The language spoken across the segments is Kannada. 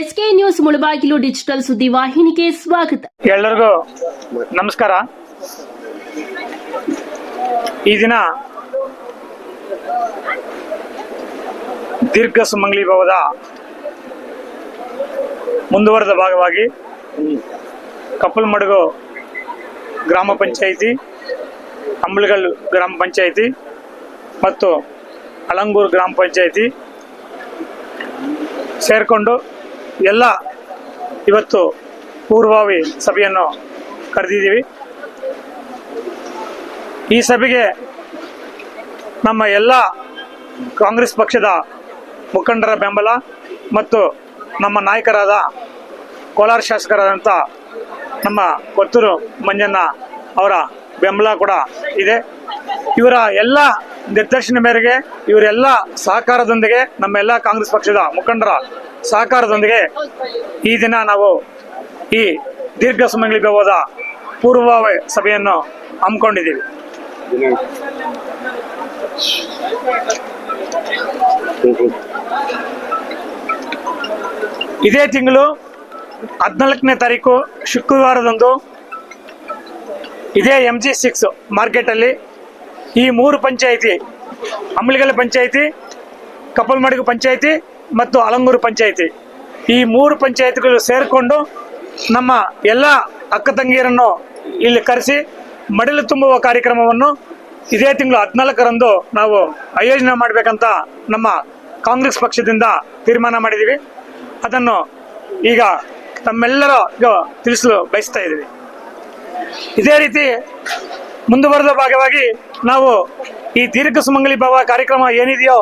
ಎಸ್ಕೆ ನ್ಯೂಸ್ ಮುಳಬಾಗಿಲು ಡಿಜಿಟಲ್ ಸುದ್ದಿ ವಾಹಿನಿಗೆ ಸ್ವಾಗತ. ಎಲ್ಲರಿಗೂ ನಮಸ್ಕಾರ. ಈ ದಿನ ದೀರ್ಘ ಸುಮಂಗ್ಲಿ ಭವದ ಮುಂದುವರೆದ ಭಾಗವಾಗಿ ಕಪ್ಪಲ್ಮಡುಗು ಗ್ರಾಮ ಪಂಚಾಯಿತಿ ಅಂಬಳಗಲ್ ಗ್ರಾಮ ಪಂಚಾಯಿತಿ ಮತ್ತು ಅಲಂಗೂರ್ ಗ್ರಾಮ ಪಂಚಾಯಿತಿ ಸೇರಿಕೊಂಡು ಎಲ್ಲ ಇವತ್ತು ಪೂರ್ವಭಾವಿ ಸಭೆಯನ್ನು ಕರೆದಿದ್ದೀವಿ. ಈ ಸಭೆಗೆ ನಮ್ಮ ಎಲ್ಲ ಕಾಂಗ್ರೆಸ್ ಪಕ್ಷದ ಮುಖಂಡರ ಬೆಂಬಲ ಮತ್ತು ನಮ್ಮ ನಾಯಕರಾದ ಕೋಲಾರ ಶಾಸಕರಾದಂಥ ನಮ್ಮ ಕೊತ್ತೂರು ಮಂಜಣ್ಣ ಅವರ ಬೆಂಬಲ ಕೂಡ ಇದೆ. ಇವರ ಎಲ್ಲ ನಿರ್ದೇಶನ ಮೇರೆಗೆ ಇವರೆಲ್ಲ ಸಹಕಾರದೊಂದಿಗೆ ನಮ್ಮ ಎಲ್ಲ ಕಾಂಗ್ರೆಸ್ ಪಕ್ಷದ ಮುಖಂಡರ ಸಹಕಾರದೊಂದಿಗೆ ಈ ದಿನ ನಾವು ಈ ದೀರ್ಘ ಸಮಯಗಳಿಗೆ ಹೋದ ಪೂರ್ವ ಸಭೆಯನ್ನು ಹಮ್ಮಿಕೊಂಡಿದ್ದೀವಿ. ಇದೇ ತಿಂಗಳು ಹದಿನಾಲ್ಕನೇ ತಾರೀಕು ಶುಕ್ರವಾರದಂದು ಇದೇ ಎಂ ಜಿ ಸಿಕ್ಸ್ ಮಾರ್ಕೆಟಲ್ಲಿ ಈ ಮೂರು ಪಂಚಾಯಿತಿ ಅಂಬಳಿಗಲ ಪಂಚಾಯಿತಿ ಕಪ್ಪಲ್ಮಡಿಗು ಪಂಚಾಯಿತಿ ಮತ್ತು ಅಲಂಗೂರು ಪಂಚಾಯಿತಿ. ಈ ಮೂರು ಪಂಚಾಯಿತಿಗಳು ಸೇರಿಕೊಂಡು ನಮ್ಮ ಎಲ್ಲ ಅಕ್ಕ ತಂಗಿಯರನ್ನು ಇಲ್ಲಿ ಕರೆಸಿ ಮಡಿಲು ತುಂಬುವ ಕಾರ್ಯಕ್ರಮವನ್ನು ಇದೇ ತಿಂಗಳು ಹದಿನಾಲ್ಕರಂದು ನಾವು ಆಯೋಜನೆ ಮಾಡಬೇಕಂತ ನಮ್ಮ ಕಾಂಗ್ರೆಸ್ ಪಕ್ಷದಿಂದ ತೀರ್ಮಾನ ಮಾಡಿದ್ದೀವಿ. ಅದನ್ನು ಈಗ ತಮ್ಮೆಲ್ಲರ ತಿಳಿಸಲು ಬಯಸ್ತಾ ಇದ್ದೀವಿ. ಇದೇ ರೀತಿ ಮುಂದುವರೆದ ಭಾಗವಾಗಿ ನಾವು ಈ ದೀರ್ಘ ಸುಮಂಗಲಿ ಭವ ಕಾರ್ಯಕ್ರಮ ಏನಿದೆಯೋ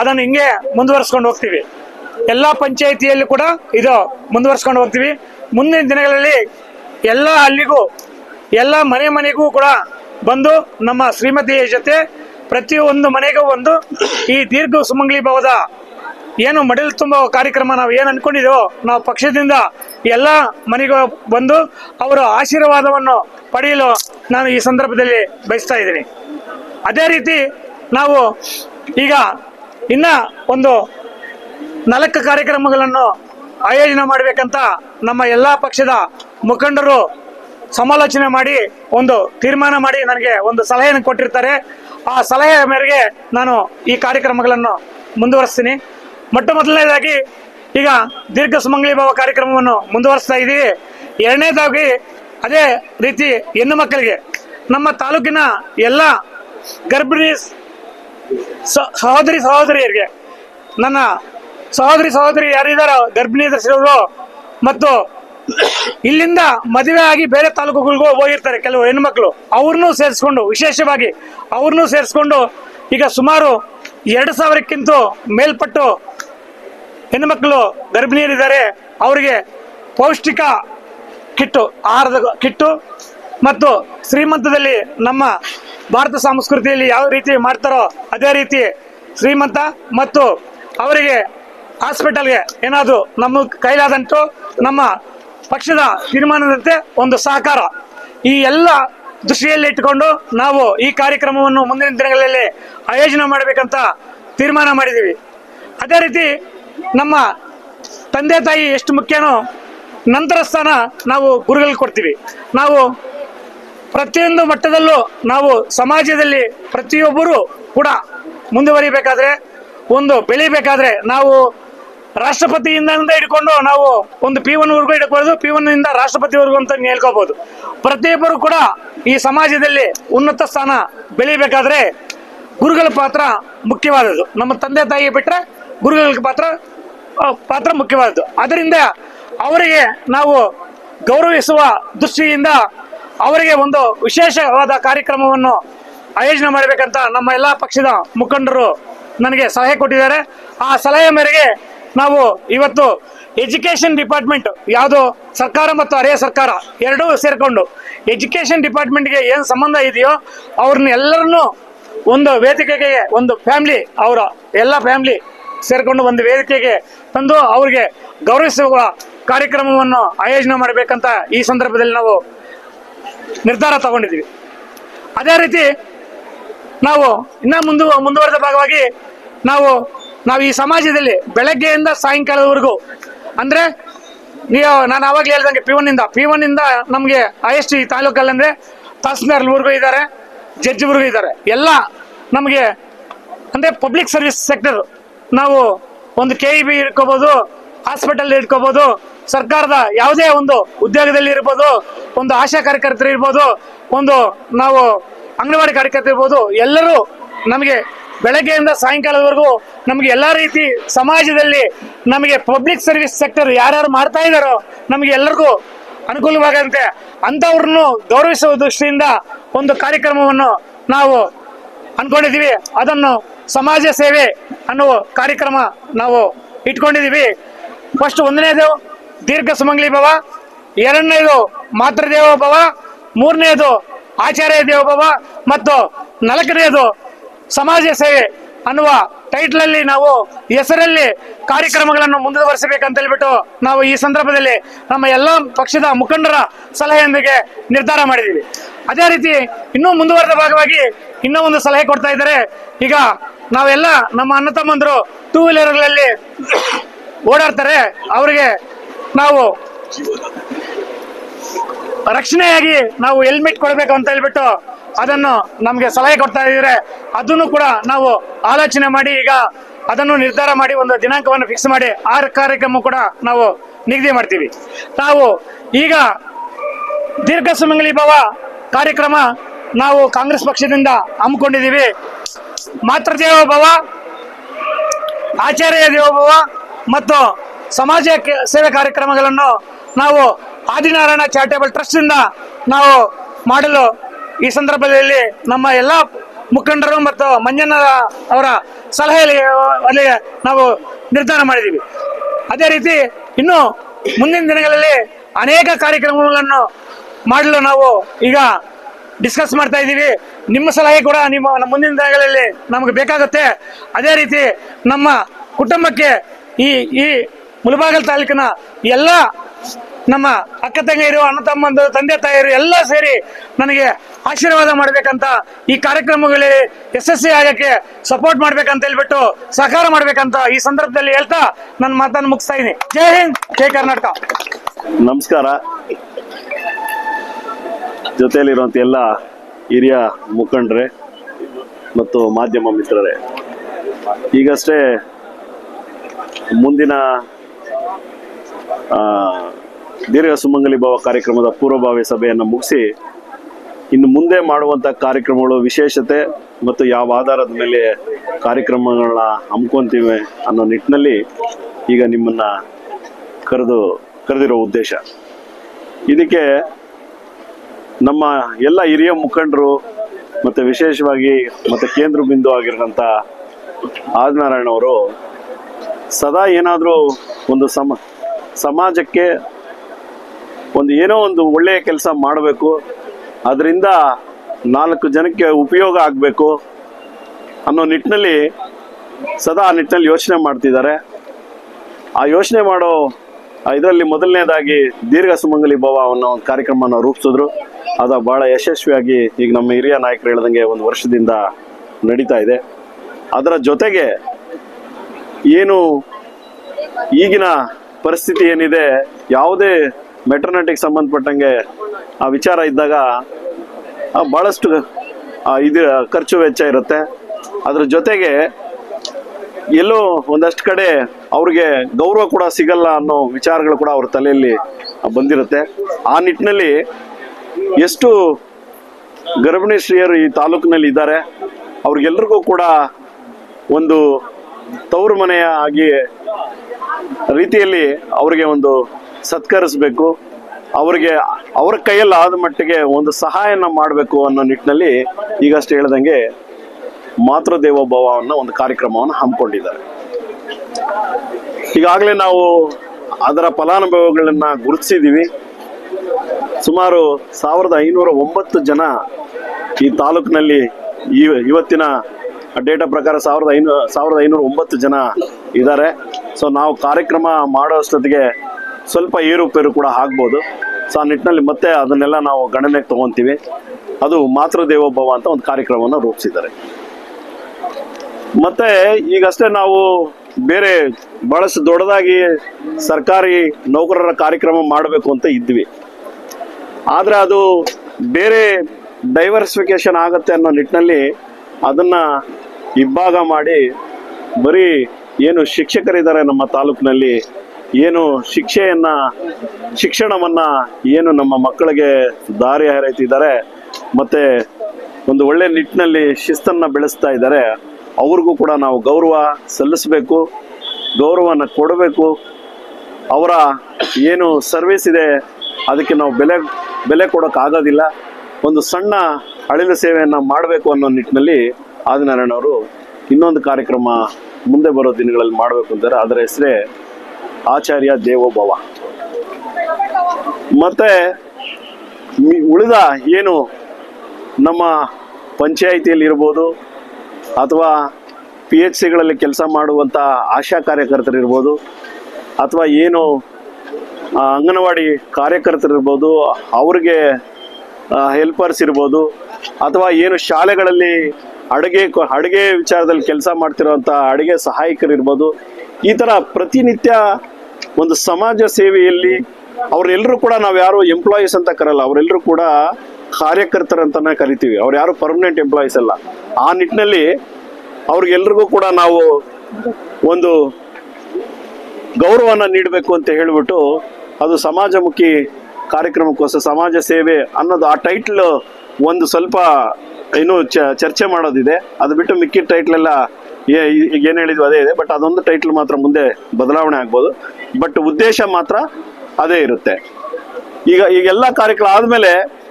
ಅದನ್ನು ಹಿಂಗೆ ಮುಂದುವರಿಸ್ಕೊಂಡು ಹೋಗ್ತೀವಿ. ಎಲ್ಲ ಪಂಚಾಯಿತಿಯಲ್ಲಿ ಕೂಡ ಇದು ಮುಂದುವರಿಸ್ಕೊಂಡು ಹೋಗ್ತೀವಿ. ಮುಂದಿನ ದಿನಗಳಲ್ಲಿ ಎಲ್ಲ ಹಳ್ಳಿಗೂ, ಎಲ್ಲ ಮನೆ ಮನೆಗೂ ಕೂಡ ಬಂದು ನಮ್ಮ ಶ್ರೀಮತಿಯ ಜೊತೆ ಪ್ರತಿಯೊಂದು ಮನೆಗೂ ಒಂದು ಈ ದೀರ್ಘ ಸುಮಂಗಲಿ ಭವದ ಏನು ಮಡಿಲು ತುಂಬ ಕಾರ್ಯಕ್ರಮ ನಾವು ಏನು ಅನ್ಕೊಂಡಿದ್ದೇವೋ ನಾವು ಪಕ್ಷದಿಂದ ಎಲ್ಲ ಮನೆಗೂ ಬಂದು ಅವರ ಆಶೀರ್ವಾದವನ್ನು ಪಡೆಯಲು ನಾನು ಈ ಸಂದರ್ಭದಲ್ಲಿ ಬಯಸ್ತಾ ಇದ್ದೀನಿ. ಅದೇ ರೀತಿ ನಾವು ಈಗ ಇನ್ನ ಒಂದು ನಾಲ್ಕು ಕಾರ್ಯಕ್ರಮಗಳನ್ನು ಆಯೋಜನೆ ಮಾಡಬೇಕಂತ ನಮ್ಮ ಎಲ್ಲ ಪಕ್ಷದ ಮುಖಂಡರು ಸಮಾಲೋಚನೆ ಮಾಡಿ ಒಂದು ತೀರ್ಮಾನ ಮಾಡಿ ನನಗೆ ಒಂದು ಸಲಹೆಯನ್ನು ಕೊಟ್ಟಿರ್ತಾರೆ. ಆ ಸಲಹೆಯ ಮೇರೆಗೆ ನಾನು ಈ ಕಾರ್ಯಕ್ರಮಗಳನ್ನು ಮುಂದುವರಿಸ್ತೀನಿ. ಮೊಟ್ಟ ಮೊದಲನೇದಾಗಿ ಈಗ ದೀರ್ಘ ಸುಮಂಗಲಿ ಭಾವ ಕಾರ್ಯಕ್ರಮವನ್ನು ಮುಂದುವರಿಸ್ತಾ ಇದ್ದೀವಿ. ಎರಡನೇದಾಗಿ ಅದೇ ರೀತಿ ಹೆಣ್ಣು ಮಕ್ಕಳಿಗೆ ನಮ್ಮ ತಾಲೂಕಿನ ಎಲ್ಲ ಗರ್ಭಿಣಿ ಸಹೋದರಿ ಸಹೋದರಿಯರಿಗೆ, ನನ್ನ ಸಹೋದರಿ ಸಹೋದರಿ ಯಾರಿದ್ದಾರೋ ಗರ್ಭಿಣಿ ದರ್ಶನವರು ಮತ್ತು ಇಲ್ಲಿಂದ ಮದುವೆ ಆಗಿ ಬೇರೆ ತಾಲೂಕುಗಳಿಗೂ ಹೋಗಿರ್ತಾರೆ ಕೆಲವು ಹೆಣ್ಮಕ್ಳು, ಅವ್ರನ್ನೂ ಸೇರಿಸ್ಕೊಂಡು, ವಿಶೇಷವಾಗಿ ಅವ್ರನ್ನೂ ಸೇರಿಸ್ಕೊಂಡು ಈಗ ಸುಮಾರು ಎರಡು ಸಾವಿರಕ್ಕಿಂತ ಮೇಲ್ಪಟ್ಟು ಹೆಣ್ಮಕ್ಳು ಗರ್ಭಿಣಿಯರಿದ್ದಾರೆ, ಅವರಿಗೆ ಪೌಷ್ಟಿಕ ಕಿಟ್ಟು, ಆಹಾರದ ಕಿಟ್ಟು, ಮತ್ತು ಶ್ರೀಮಂತದಲ್ಲಿ ನಮ್ಮ ಭಾರತ ಸಂಸ್ಕೃತಿಯಲ್ಲಿ ಯಾವ ರೀತಿ ಮಾಡ್ತಾರೋ ಅದೇ ರೀತಿ ಶ್ರೀಮಂತ ಮತ್ತು ಅವರಿಗೆ ಹಾಸ್ಪಿಟಲ್ಗೆ ಏನಾದರೂ ನಮ್ಮ ಕೈಲಾದಂಟು ನಮ್ಮ ಪಕ್ಷದ ತೀರ್ಮಾನದಂತೆ ಒಂದು ಸಹಕಾರ. ಈ ಎಲ್ಲ ದೃಷ್ಟಿಯಲ್ಲಿ ಇಟ್ಟುಕೊಂಡು ನಾವು ಈ ಕಾರ್ಯಕ್ರಮವನ್ನು ಮುಂದಿನ ದಿನಗಳಲ್ಲಿ ಆಯೋಜನೆ ಮಾಡಬೇಕಂತ ತೀರ್ಮಾನ ಮಾಡಿದ್ದೀವಿ. ಅದೇ ರೀತಿ ನಮ್ಮ ತಂದೆ ತಾಯಿ ಎಷ್ಟು ಮುಖ್ಯನೋ ನಂತರ ಸ್ಥಾನ ನಾವು ಗುರುಗಳಿಗೆ ಕೊಡ್ತೀವಿ. ನಾವು ಪ್ರತಿಯೊಂದು ಮಟ್ಟದಲ್ಲೂ ನಾವು ಸಮಾಜದಲ್ಲಿ ಪ್ರತಿಯೊಬ್ಬರು ಕೂಡ ಮುಂದುವರಿಬೇಕಾದ್ರೆ, ಒಂದು ಬೆಳಿಬೇಕಾದ್ರೆ ನಾವು ರಾಷ್ಟ್ರಪತಿಯಿಂದ ಹಿಡ್ಕೊಂಡು ನಾವು ಒಂದು ಪಿ ಒನ್ ವರ್ಗೂ ಹಿಡ್ಕೊಳ್ಳೋದು ಪಿ ಒನ್ ಇಂದ ರಾಷ್ಟ್ರಪತಿವರೆಗೂ ಅಂತ ಹೇಳ್ಕೋಬಹುದು ಪ್ರತಿಯೊಬ್ಬರು ಕೂಡ ಈ ಸಮಾಜದಲ್ಲಿ ಉನ್ನತ ಸ್ಥಾನ ಬೆಳಿಬೇಕಾದ್ರೆ ಗುರುಗಳ ಪಾತ್ರ ಮುಖ್ಯವಾದದ್ದು. ನಮ್ಮ ತಂದೆ ತಾಯಿ ಬಿಟ್ಟರೆ ಗುರುಗಳ ಪಾತ್ರ ಪಾತ್ರ ಮುಖ್ಯವಾದದ್ದು. ಅದರಿಂದ ಅವರಿಗೆ ನಾವು ಗೌರವಿಸುವ ದೃಷ್ಟಿಯಿಂದ ಅವರಿಗೆ ಒಂದು ವಿಶೇಷವಾದ ಕಾರ್ಯಕ್ರಮವನ್ನು ಆಯೋಜನೆ ಮಾಡಬೇಕಂತ ನಮ್ಮ ಎಲ್ಲ ಪಕ್ಷದ ಮುಖಂಡರು ನನಗೆ ಸಲಹೆ ಕೊಟ್ಟಿದ್ದಾರೆ. ಆ ಸಲಹೆ ಮೇರೆಗೆ ನಾವು ಇವತ್ತು ಎಜುಕೇಷನ್ ಡಿಪಾರ್ಟ್ಮೆಂಟ್, ಯಾವುದು ಸರ್ಕಾರ ಮತ್ತು ಅರೆಯ ಸರ್ಕಾರ ಎರಡೂ ಸೇರಿಕೊಂಡು ಎಜುಕೇಷನ್ ಡಿಪಾರ್ಟ್ಮೆಂಟ್ಗೆ ಏನು ಸಂಬಂಧ ಇದೆಯೋ ಅವ್ರನ್ನ ಎಲ್ಲರನ್ನೂ ಒಂದು ವೇದಿಕೆಗೆ ಒಂದು ಫ್ಯಾಮ್ಲಿ, ಅವರ ಎಲ್ಲ ಫ್ಯಾಮ್ಲಿ ಸೇರಿಕೊಂಡು ಒಂದು ವೇದಿಕೆಗೆ ತಂದು ಅವ್ರಿಗೆ ಗೌರವಿಸುವ ಕಾರ್ಯಕ್ರಮವನ್ನು ಆಯೋಜನೆ ಮಾಡಬೇಕಂತ ಈ ಸಂದರ್ಭದಲ್ಲಿ ನಾವು ನಿರ್ಧಾರ ತಗೊಂಡಿದ್ದೀವಿ. ಅದೇ ರೀತಿ ನಾವು ಇನ್ನ ಮುಂದು, ಮುಂದುವರೆದ ಭಾಗವಾಗಿ ನಾವು ನಾವು ಈ ಸಮಾಜದಲ್ಲಿ ಬೆಳಗ್ಗೆಯಿಂದ ಸಾಯಂಕಾಲದವರೆಗೂ ಅಂದ್ರೆ ನೀವು, ನಾನು ಆವಾಗ ಹೇಳ್ದಂಗೆ ಪಿ ಒನ್ನಿಂದ ಪಿ ಒನ್ ಇಂದ ನಮಗೆ ಹೈಯೆಸ್ಟ್ ಈ ತಾಲೂಕಲ್ಲಿ ಅಂದ್ರೆ ತಹಸೀಲ್ದಾರ್ವರೆಗೂ ಇದ್ದಾರೆ, ಜಡ್ಜ್ವರೆಗೂ ಇದ್ದಾರೆ. ಎಲ್ಲ ನಮಗೆ, ಅಂದ್ರೆ ಪಬ್ಲಿಕ್ ಸರ್ವಿಸ್ ಸೆಕ್ಟರ್ ನಾವು ಒಂದು ಕೆ ಇ ಬಿ ಇಟ್ಕೋಬೋದು ಹಾಸ್ಪಿಟಲ್ ಇಟ್ಕೋಬಹುದು ಸರ್ಕಾರದ ಯಾವುದೇ ಒಂದು ಉದ್ಯೋಗದಲ್ಲಿ ಇರ್ಬೋದು, ಒಂದು ಆಶಾ ಕಾರ್ಯಕರ್ತರು ಇರ್ಬೋದು, ಒಂದು ನಾವು ಅಂಗನವಾಡಿ ಕಾರ್ಯಕರ್ತರು ಇರ್ಬೋದು, ಎಲ್ಲರೂ ನಮಗೆ ಬೆಳಗ್ಗೆಯಿಂದ ಸಾಯಂಕಾಲದವರೆಗೂ ನಮಗೆ ಎಲ್ಲ ರೀತಿ ಸಮಾಜದಲ್ಲಿ ನಮಗೆ ಪಬ್ಲಿಕ್ ಸರ್ವಿಸ್ ಸೆಕ್ಟರ್ ಯಾರ್ಯಾರು ಮಾಡ್ತಾ ಇದ್ದಾರೋ ನಮಗೆ ಎಲ್ಲರಿಗೂ ಅನುಕೂಲವಾಗಂತೆ ಅಂಥವ್ರನ್ನು ಗೌರವಿಸುವ ದೃಷ್ಟಿಯಿಂದ ಒಂದು ಕಾರ್ಯಕ್ರಮವನ್ನು ನಾವು ಅನ್ಕೊಂಡಿದ್ದೀವಿ ಅದನ್ನು ಸಮಾಜ ಸೇವೆ ಅನ್ನುವ ಕಾರ್ಯಕ್ರಮ ನಾವು ಇಟ್ಕೊಂಡಿದ್ದೀವಿ. ಫಸ್ಟ್ ಒಂದನೇದು ದೀರ್ಘ ಸುಮಂಗ್ಲಿ ಭವ, ಎರಡನೇದು ಮಾತೃದೇವ ಭವ, ಮೂರನೇದು ಆಚಾರ್ಯ ದೇವಭವ ಮತ್ತು ನಾಲ್ಕನೇದು ಸಮಾಜ ಸೇವೆ ಅನ್ನುವ ಟೈಟ್ಲಲ್ಲಿ ನಾವು ಹೆಸರಲ್ಲಿ ಕಾರ್ಯಕ್ರಮಗಳನ್ನು ಮುಂದುವರಿಸಬೇಕಂತ ಹೇಳ್ಬಿಟ್ಟು ನಾವು ಈ ಸಂದರ್ಭದಲ್ಲಿ ನಮ್ಮ ಎಲ್ಲ ಪಕ್ಷದ ಮುಖಂಡರ ಸಲಹೆಯೊಂದಿಗೆ ನಿರ್ಧಾರ ಮಾಡಿದ್ದೀವಿ. ಅದೇ ರೀತಿ ಇನ್ನೂ ಮುಂದುವರೆದ ಭಾಗವಾಗಿ ಇನ್ನೂ ಒಂದು ಸಲಹೆ ಕೊಡ್ತಾ ಇದ್ದಾರೆ. ಈಗ ನಾವೆಲ್ಲ ನಮ್ಮ ಅಣ್ಣ ತಮ್ಮಂದರು ಟೂ ವೀಲರ್ಗಳಲ್ಲಿ ಓಡಾಡ್ತಾರೆ. ಅವರಿಗೆ ನಾವು ರಕ್ಷಣೆಯಾಗಿ ನಾವು ಹೆಲ್ಮೆಟ್ ಕೊಡಬೇಕು ಅಂತ ಹೇಳ್ಬಿಟ್ಟು ಅದನ್ನು ನಮಗೆ ಸಲಹೆ ಕೊಡ್ತಾ ಇದ್ರೆ ಅದನ್ನು ಕೂಡ ನಾವು ಆಲೋಚನೆ ಮಾಡಿ ಈಗ ಅದನ್ನು ನಿರ್ಧಾರ ಮಾಡಿ ಒಂದು ದಿನಾಂಕವನ್ನು ಫಿಕ್ಸ್ ಮಾಡಿ ಆ ಕಾರ್ಯಕ್ರಮ ಕೂಡ ನಾವು ನಿಗದಿ ಮಾಡ್ತೀವಿ. ನಾವು ಈಗ ದೀರ್ಘ ಸುಮಂಗಲಿ ಭವ ಕಾರ್ಯಕ್ರಮ ನಾವು ಕಾಂಗ್ರೆಸ್ ಪಕ್ಷದಿಂದ ಹಮ್ಮಿಕೊಂಡಿದ್ದೀವಿ. ಮಾತೃದೇವ ಭವ, ಆಚಾರ್ಯ ದೇವೋಭವ ಮತ್ತು ಸಮಾಜ ಸೇವೆ ಕಾರ್ಯಕ್ರಮಗಳನ್ನು ನಾವು ಆದಿನಾರಾಯಣ ಚಾರಿಟೇಬಲ್ ಟ್ರಸ್ಟ್ ಇಂದ ನಾವು ಮಾಡಲು ಈ ಸಂದರ್ಭದಲ್ಲಿ ನಮ್ಮ ಎಲ್ಲ ಮುಖಂಡರು ಮತ್ತು ಮಂಜಣ್ಣ ಅವರ ಸಲಹೆಯಲ್ಲಿ ನಾವು ನಿರ್ಧಾರ ಮಾಡಿದ್ದೀವಿ. ಅದೇ ರೀತಿ ಇನ್ನು ಮುಂದಿನ ದಿನಗಳಲ್ಲಿ ಅನೇಕ ಕಾರ್ಯಕ್ರಮಗಳನ್ನು ಮಾಡಲು ನಾವು ಈಗ ಡಿಸ್ಕಸ್ ಮಾಡ್ತಾ ಇದ್ದೀವಿ. ನಿಮ್ಮ ಸಲಹೆ ಕೂಡ ನಮ್ಮ ಮುಂದಿನ ದಿನಗಳಲ್ಲಿ ನಮಗೆ ಬೇಕಾಗುತ್ತೆ. ಅದೇ ರೀತಿ ನಮ್ಮ ಕುಟುಂಬಕ್ಕೆ ಈ ಈ ಮುಳಬಾಗಲ್ ತಾಲೂಕಿನ ಎಲ್ಲ ನಮ್ಮ ಅಕ್ಕ ತಂಗಿಯರು, ಅಣ್ಣ ತಮ್ಮಂದು, ತಂದೆ ತಾಯಿಯರು ಎಲ್ಲ ಸೇರಿ ನನಗೆ ಆಶೀರ್ವಾದ ಮಾಡ್ಬೇಕಂತ ಈ ಕಾರ್ಯಕ್ರಮಗಳಲ್ಲಿ ಯಶಸ್ವಿ ಆಗಕ್ಕೆ ಸಪೋರ್ಟ್ ಮಾಡ್ಬೇಕಂತ ಹೇಳ್ಬಿಟ್ಟು ಸಹಕಾರ ಮಾಡ್ಬೇಕಂತ ಈ ಸಂದರ್ಭದಲ್ಲಿ ಹೇಳ್ತಾ ನನ್ನ ಮಾತನ್ನು ಮುಗಿಸ್ತಾ ಇದ್ದೀನಿ. ಜೈ ಹಿಂದ್, ಜೈ ಕರ್ನಾಟಕ. ನಮಸ್ಕಾರ. ಜೊತೆಯಲ್ಲಿರುವಂಥ ಎಲ್ಲ ಹಿರಿಯ ಮುಖಂಡ್ರೆ ಮತ್ತು ಮಾಧ್ಯಮ ಮಿತ್ರರೇ, ಈಗಷ್ಟೇ ಮುಂದಿನ ದೀರ್ಘ ಸುಮಂಗಲಿ ಭಾವ ಕಾರ್ಯಕ್ರಮದ ಪೂರ್ವಭಾವಿ ಸಭೆಯನ್ನು ಮುಗಿಸಿ, ಇನ್ನು ಮುಂದೆ ಮಾಡುವಂಥ ಕಾರ್ಯಕ್ರಮಗಳು ವಿಶೇಷತೆ ಮತ್ತು ಯಾವ ಆಧಾರದ ಮೇಲೆ ಕಾರ್ಯಕ್ರಮಗಳನ್ನ ಹಮ್ಮಿಕೊಂತೀವಿ ಅನ್ನೋ ನಿಟ್ಟಿನಲ್ಲಿ ಈಗ ನಿಮ್ಮನ್ನು ಕರೆದು, ಕರೆದಿರೋ ಉದ್ದೇಶ. ಇದಕ್ಕೆ ನಮ್ಮ ಎಲ್ಲ ಹಿರಿಯ ಮುಖಂಡರು ಮತ್ತು ವಿಶೇಷವಾಗಿ ಮತ್ತು ಕೇಂದ್ರ ಬಿಂದು ಆಗಿರೋಂಥ ಆದಿನಾರಾಯಣ ಅವರು ಸದಾ ಏನಾದರೂ ಒಂದು ಸಮ ಸಮಾಜಕ್ಕೆ ಒಂದು ಏನೋ ಒಂದು ಒಳ್ಳೆಯ ಕೆಲಸ ಮಾಡಬೇಕು. ಅದರಿಂದ ನಾಲ್ಕು ಜನಕ್ಕೆ ಉಪಯೋಗ ಆಗಬೇಕು ಅನ್ನೋ ನಿಟ್ಟಿನಲ್ಲಿ ಸದಾ ಆ ನಿಟ್ಟಿನಲ್ಲಿ ಯೋಚನೆ ಮಾಡ್ತಿದ್ದಾರೆ. ಆ ಯೋಚನೆ ಮಾಡೋ ಇದರಲ್ಲಿ ಮೊದಲನೇದಾಗಿ ದೀರ್ಘ ಸುಮಂಗಲಿ ಭವ ಅನ್ನೋ ಒಂದು ಕಾರ್ಯಕ್ರಮನ ರೂಪಿಸಿದ್ರು. ಅದು ಭಾಳ ಯಶಸ್ವಿಯಾಗಿ ಈಗ ನಮ್ಮ ಹಿರಿಯ ನಾಯಕರು ಹೇಳ್ದಂಗೆ ಒಂದು ವರ್ಷದಿಂದ ನಡೀತಾ ಇದೆ. ಅದರ ಜೊತೆಗೆ ಏನು ಈಗಿನ ಪರಿಸ್ಥಿತಿ ಏನಿದೆ, ಯಾವುದೇ ಮೆಟರ್ನಿಟಿಗೆ ಸಂಬಂಧಪಟ್ಟಂಗೆ ಆ ವಿಚಾರ ಇದ್ದಾಗ ಭಾಳಷ್ಟು ಇದು, ಖರ್ಚು ವೆಚ್ಚ ಇರುತ್ತೆ. ಅದ್ರ ಜೊತೆಗೆ ಎಲ್ಲೋ ಒಂದಷ್ಟು ಕಡೆ ಅವ್ರಿಗೆ ಗೌರವ ಕೂಡ ಸಿಗಲ್ಲ ಅನ್ನೋ ವಿಚಾರಗಳು ಕೂಡ ಅವ್ರ ತಲೆಯಲ್ಲಿ ಬಂದಿರುತ್ತೆ. ಆ ನಿಟ್ಟಿನಲ್ಲಿ ಎಷ್ಟು ಗರ್ಭಿಣಿ ಸ್ತ್ರೀಯರು ಈ ತಾಲೂಕಿನಲ್ಲಿ ಇದ್ದಾರೆ, ಅವ್ರಿಗೆಲ್ರಿಗೂ ಕೂಡ ಒಂದು ತವರು ಮನೆಯ ಆಗಿ ರೀತಿಯಲ್ಲಿ ಅವರಿಗೆ ಒಂದು ಸತ್ಕರಿಸಬೇಕು, ಅವರಿಗೆ ಅವರ ಕೈಯಲ್ಲಿ ಆದ ಮಟ್ಟಿಗೆ ಒಂದು ಸಹಾಯನ ಮಾಡಬೇಕು ಅನ್ನೋ ನಿಟ್ಟಿನಲ್ಲಿ ಈಗಷ್ಟೇ ಹೇಳ್ದಂಗೆ ಮಾತೃದೇವೋಭವ ಅನ್ನೋ ಒಂದು ಕಾರ್ಯಕ್ರಮವನ್ನು ಹಮ್ಮಿಕೊಂಡಿದ್ದಾರೆ. ಈಗಾಗಲೇ ನಾವು ಅದರ ಫಲಾನುಭವಿಗಳನ್ನ ಗುರುತಿಸಿದ್ದೀವಿ. ಸುಮಾರು ಸಾವಿರದ ಐನೂರ ಒಂಬತ್ತು ಜನ ಈ ತಾಲೂಕಿನಲ್ಲಿ ಈ ಇವತ್ತಿನ ಡೇಟಾ ಪ್ರಕಾರ ಸಾವಿರದ ಐನೂ, ಸಾವಿರದ ಐನೂರ ಒಂಬತ್ತು ಜನ ಇದ್ದಾರೆ ಸೊ ನಾವು ಕಾರ್ಯಕ್ರಮ ಮಾಡೋ ಅಷ್ಟೊತ್ತಿಗೆ ಸ್ವಲ್ಪ ಏರುಪೇರು ಕೂಡ ಆಗ್ಬೋದು. ಸೊ ಆ ನಿಟ್ಟಿನಲ್ಲಿ ಮತ್ತೆ ಅದನ್ನೆಲ್ಲ ನಾವು ಗಣನೆಗೆ ತಗೊಂತೀವಿ. ಅದು ಮಾತೃದೇವೋಭವ ಅಂತ ಒಂದು ಕಾರ್ಯಕ್ರಮವನ್ನು ರೂಪಿಸಿದ್ದಾರೆ. ಮತ್ತೆ ಈಗಷ್ಟೇ ನಾವು ಬೇರೆ ಬಹಳಷ್ಟು ದೊಡ್ಡದಾಗಿ ಸರ್ಕಾರಿ ನೌಕರರ ಕಾರ್ಯಕ್ರಮ ಮಾಡಬೇಕು ಅಂತ ಇದ್ವಿ. ಆದರೆ ಅದು ಬೇರೆ ಡೈವರ್ಸಿಫಿಕೇಶನ್ ಆಗುತ್ತೆ ಅನ್ನೋ ನಿಟ್ಟಿನಲ್ಲಿ ಅದನ್ನ ಇಬ್ಬಾಗ ಮಾಡಿ ಬರೀ ಏನು ಶಿಕ್ಷಕರಿದ್ದಾರೆ ನಮ್ಮ ತಾಲೂಕಿನಲ್ಲಿ, ಏನು ಶಿಕ್ಷೆಯನ್ನ, ಶಿಕ್ಷಣವನ್ನ ಏನು ನಮ್ಮ ಮಕ್ಕಳಿಗೆ ದಾರಿ ಹರಿತಿದ್ದಾರೆ ಮತ್ತೆ ಒಂದು ಒಳ್ಳೆ ನಿಟ್ಟಿನಲ್ಲಿ ಶಿಸ್ತನ್ನ ಬೆಳೆಸ್ತಾ ಇದ್ದಾರೆ, ಅವ್ರಿಗೂ ಕೂಡ ನಾವು ಗೌರವ ಸಲ್ಲಿಸಬೇಕು ಗೌರವನ ಕೊಡಬೇಕು, ಅವರ ಏನು ಸರ್ವಿಸ್ ಇದೆ, ಅದಕ್ಕೆ ನಾವು ಬೆಲೆ ಬೆಲೆ ಕೊಡೋಕ್ಕಾಗೋದಿಲ್ಲ, ಒಂದು ಸಣ್ಣ ಅಳಿಲು ಸೇವೆಯನ್ನು ಮಾಡಬೇಕು ಅನ್ನೋ ನಿಟ್ಟಿನಲ್ಲಿ ಆದಿನಾರಾಯಣ ಅವರು ಇನ್ನೊಂದು ಕಾರ್ಯಕ್ರಮ ಮುಂದೆ ಬರೋ ದಿನಗಳಲ್ಲಿ ಮಾಡಬೇಕು ಅಂತಾರೆ. ಅದರ ಹೆಸರೇ ಆಚಾರ್ಯ ದೇವೋಭವ. ಮತ್ತೆ ಉಳಿದ ಏನು ನಮ್ಮ ಪಂಚಾಯಿತಿಯಲ್ಲಿ ಇರ್ಬೋದು ಅಥವಾ ಪಿ ಎಚ್ ಸಿಗಳಲ್ಲಿ ಕೆಲಸ ಮಾಡುವಂಥ ಆಶಾ ಕಾರ್ಯಕರ್ತರಿರ್ಬೋದು ಅಥವಾ ಏನು ಅಂಗನವಾಡಿ ಕಾರ್ಯಕರ್ತರಿರ್ಬೋದು ಅವ್ರಿಗೆ ಹೆಲ್ಪರ್ಸ್ ಇರ್ಬೋದು ಅಥವಾ ಏನು ಶಾಲೆಗಳಲ್ಲಿ ಅಡುಗೆ ಅಡುಗೆ ವಿಚಾರದಲ್ಲಿ ಕೆಲಸ ಮಾಡ್ತಿರೋಂಥ ಅಡುಗೆ ಸಹಾಯಕರಿರ್ಬೋದು, ಈ ಥರ ಪ್ರತಿನಿತ್ಯ ಒಂದು ಸಮಾಜ ಸೇವೆಯಲ್ಲಿ ಅವರೆಲ್ಲರೂ ಕೂಡ ನಾವು ಯಾರು ಎಂಪ್ಲಾಯೀಸ್ ಅಂತ ಕರಲ್ಲ ಅವರೆಲ್ಲರೂ ಕೂಡ ಕಾರ್ಯಕರ್ತರಂತಾನೆ ಕರಿತೀವಿ. ಅವ್ರು ಯಾರು ಪರ್ಮನೆಂಟ್ ಎಂಪ್ಲಾಯೀಸ್ ಅಲ್ಲ. ಆ ನಿಟ್ಟಿನಲ್ಲಿ ಅವ್ರಿಗೆಲ್ರಿಗೂ ಕೂಡ ನಾವು ಒಂದು ಗೌರವನ ನೀಡಬೇಕು ಅಂತ ಹೇಳಿಬಿಟ್ಟು ಅದು ಸಮಾಜಮುಖಿ ಕಾರ್ಯಕ್ರಮಕ್ಕೋಸ್ಕರ, ಸಮಾಜ ಸೇವೆ ಅನ್ನೋದು ಆ ಟೈಟ್ಲ್ ಒಂದು ಸ್ವಲ್ಪ ಚ- ಚರ್ಚೆ ಮಾಡೋದಿದೆ. ಅದು ಬಿಟ್ಟು ಮಿಕ್ಕಿದ ಟೈಟ್ಲ್ ಎಲ್ಲ ಈಗ ಏನು ಹೇಳಿದ್ವಿ ಅದೇ ಇದೆ ಬಟ್ ಅದೊಂದು ಟೈಟ್ಲ್ ಮಾತ್ರ ಮುಂದೆ ಬದಲಾವಣೆ ಆಗ್ಬೋದು. ಬಟ್ ಉದ್ದೇಶ ಮಾತ್ರ ಅದೇ ಇರುತ್ತೆ. ಈಗ ಈಗೆಲ್ಲ ಕಾರ್ಯಕ್ರಮ ಆದಮೇಲೆ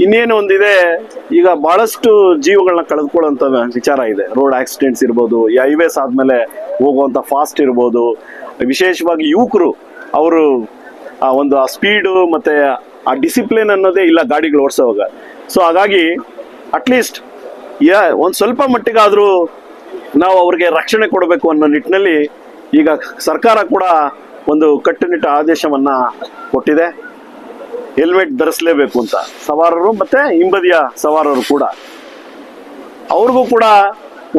ಇನ್ನೇನು ಒಂದಿದೆ ಈಗ ಬಹಳಷ್ಟು ಜೀವಗಳನ್ನ ಕಳೆದುಕೊಳ್ಳುವಂತ ವಿಚಾರ ಇದೆ. ರೋಡ್ ಆಕ್ಸಿಡೆಂಟ್ಸ್ ಇರ್ಬೋದು, ಈ ಹೈವೇಸ್ ಆದ್ಮೇಲೆ ಹೋಗುವಂತ ಫಾಸ್ಟ್ ಇರ್ಬೋದು. ವಿಶೇಷವಾಗಿ ಯುವಕರು, ಅವರು ಆ ಒಂದು ಆ ಸ್ಪೀಡು ಮತ್ತೆ ಆ ಡಿಸಿಪ್ಲಿನ್ ಅನ್ನೋದೇ ಇಲ್ಲ ಗಾಡಿಗಳು ಓಡಿಸೋವಾಗ. ಸೊ ಹಾಗಾಗಿ ಅಟ್ಲೀಸ್ಟ್ ಯಾ, ಒಂದು ಸ್ವಲ್ಪ ಮಟ್ಟಿಗಾದರೂ ನಾವು ಅವ್ರಿಗೆ ರಕ್ಷಣೆ ಕೊಡಬೇಕು ಅನ್ನೋ ನಿಟ್ಟಿನಲ್ಲಿ ಈಗ ಸರ್ಕಾರ ಕೂಡ ಒಂದು ಕಟ್ಟುನಿಟ್ಟ ಆದೇಶವನ್ನು ಕೊಟ್ಟಿದೆ. ಹೆಲ್ಮೆಟ್ ಧರಿಸಲೇಬೇಕು ಅಂತ ಸವಾರರು ಮತ್ತು ಹಿಂಬದಿಯ ಸವಾರರು ಕೂಡ. ಅವ್ರಿಗೂ ಕೂಡ